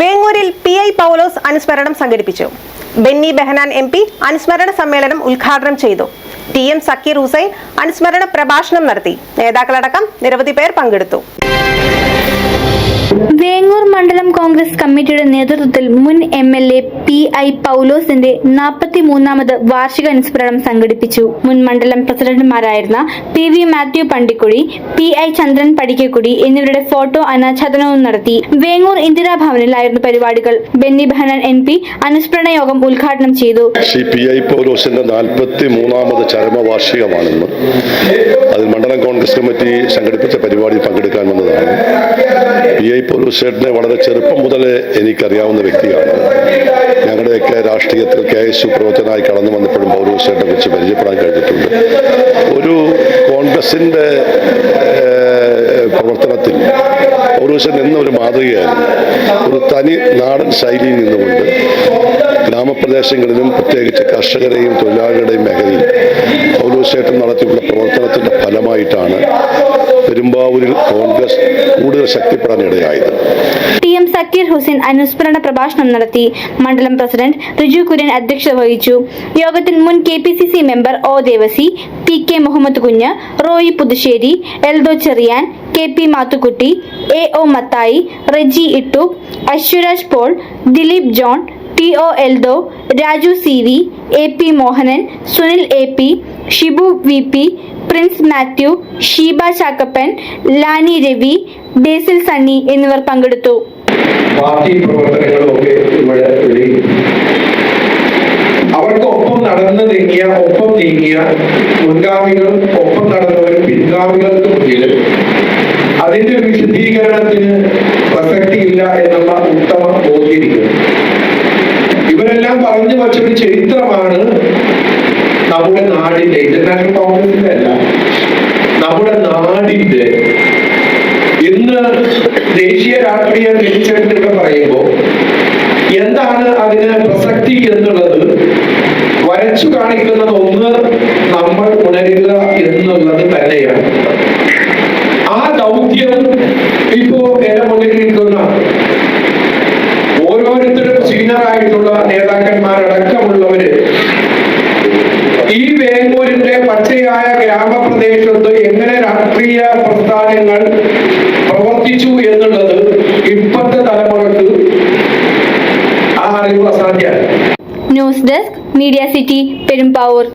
വേങ്ങൂരിൽ P I പൗലോസ് അനുസ്മരണം സംഘടിപ്പിച്ചു. Benny Behanan M P അനുസ്മരണ സമ്മേളനം ഉദ്ഘാടനം ചെയ്തു. ടി എം സക്കീർ ഹുസൈൻ അനുസ്മരണ പ്രഭാഷണം നടത്തി. നേതാക്കളടക്കം നിരവധി പേർ പങ്കെടുത്തു. മണ്ഡലം കോൺഗ്രസ് കമ്മിറ്റിയുടെ നേതൃത്വത്തിൽ മുൻ M L A P I പൗലോസിന്റെ നാൽപ്പത്തി മൂന്നാമത് വാർഷിക അനുസ്മരണം സംഘടിപ്പിച്ചു. മുൻ മണ്ഡലം പ്രസിഡന്റുമാരായിരുന്ന P V Mathew Pandikkuzhi P I Chandran Padikkakudi എന്നിവരുടെ ഫോട്ടോ അനാച്ഛാദനവും നടത്തി. വേങ്ങൂർ ഇന്ദിരാഭവനിലായിരുന്നു പരിപാടികൾ. ബെന്നി ബെഹനാൻ എം പി അനുസ്മരണ യോഗം ഉദ്ഘാടനം ചെയ്തു. ചരമവാർഷികമാണെന്ന് അതിൽ മണ്ഡലം കോൺഗ്രസ് കമ്മിറ്റി സംഘടിപ്പിച്ച പരിപാടിയിൽ പങ്കെടുക്കാൻ വന്നതാണ്. പി ഐ പൗലോസ് ചേട്ടനെ വളരെ ചെറുപ്പം മുതലേ എനിക്കറിയാവുന്ന വ്യക്തിയാണ്. ഞങ്ങളുടെയൊക്കെ രാഷ്ട്രീയത്തിൽ കെ എസ് പ്രവർത്തനമായി കടന്നു വന്നപ്പോഴും പൗലോസ് ചേട്ടനെ കുറിച്ച് പരിചയപ്പെടാൻ കഴിഞ്ഞിട്ടുണ്ട്. ഒരു കോൺഗ്രസിന്റെ പ്രവർത്തനത്തിൽ പൗരൂസൻ എന്നൊരു മാതൃകയായിരുന്നു. ഒരു തനി നാടൻ ശൈലിയിൽ നിന്നുകൊണ്ട് ഗ്രാമപ്രദേശങ്ങളിലും പ്രത്യേകിച്ച് കർഷകരെയും തൊഴിലാളികളുടെയും മേഖലയിൽ പൗലോസേട്ടൻ നടത്തിയുള്ള പ്രവർത്തനത്തിന്റെ ഫലമായിട്ടാണ് പെരുമ്പാവൂരിൽ കോൺഗ്രസ് കൂടുതൽ ശക്തിപ്പെടാൻ ഇടയായത് ടി എം സക്കീർ ഹുസൈൻ അനുസ്മരണ പ്രഭാഷണം നടത്തി മണ്ഡലം പ്രസിഡന്റ് റിജു കുര്യൻ അധ്യക്ഷത വഹിച്ചു. യോഗത്തിൽ മുൻ K P C C member O Devasi P K Muhammad Kunju Roy Puthussery Eldho Cherian K P Mathukutty A O Mathai Reji Ittu Ashwaraj Paul Dileep John T O Eldho Raju C V A P Mohanan Sunil A P Shibu V P Prince Mathew Sheeba Chackappan Lani Ravi Basil Sunny എന്നിവർ പങ്കെടുത്തു. Party പ്രവർത്തനങ്ങളും ഒക്കെ ഇവിടെ അവർക്കൊപ്പം നടന്നു നീങ്ങിയ ഒപ്പം നീങ്ങിയ മുൻഗാമികളും ഒപ്പം നടന്നവരും പിൻഗാമികൾക്ക് മുന്നിൽ അതിന്റെ വിശദീകരണത്തിന് പ്രസക്തിയില്ല എന്നുള്ള ഉത്തമ ബോധ്യരിക്കുന്നു ഇവരെല്ലാം പറഞ്ഞു വച്ചൊരു ചരിത്രമാണ് നമ്മുടെ നാടിന്റെ ഇന്റർനാഷണൽ കോൺഗ്രസിന്റെ നാടിന്റെ ഇന്ന് ദേശീയ രാഷ്ട്രീയ തിരിച്ചെടുത്തിട്ട് പറയുമ്പോൾ എന്താണ് അതിന് പ്രസക്തി എന്നുള്ളത്? വരച്ചു കാണിക്കുന്നത് ഒന്ന് നമ്മൾ ഉണരുക എന്നുള്ളത് തന്നെയാണ്. ആ ദൗത്യം ഇപ്പോ എന്റെ ഓരോരുത്തരും സീനിയർ ആയിട്ടുള്ള ഈ എങ്ങനെ രാഷ്ട്രീയ പ്രസ്ഥാനങ്ങൾ പ്രവർത്തിച്ചു എന്നുള്ളത് ഇപ്പോഴത്തെ തലമുറയ്ക്ക് ആ അറിവ് അസാധ്യമാണ്. News desk media city Perumbavoor.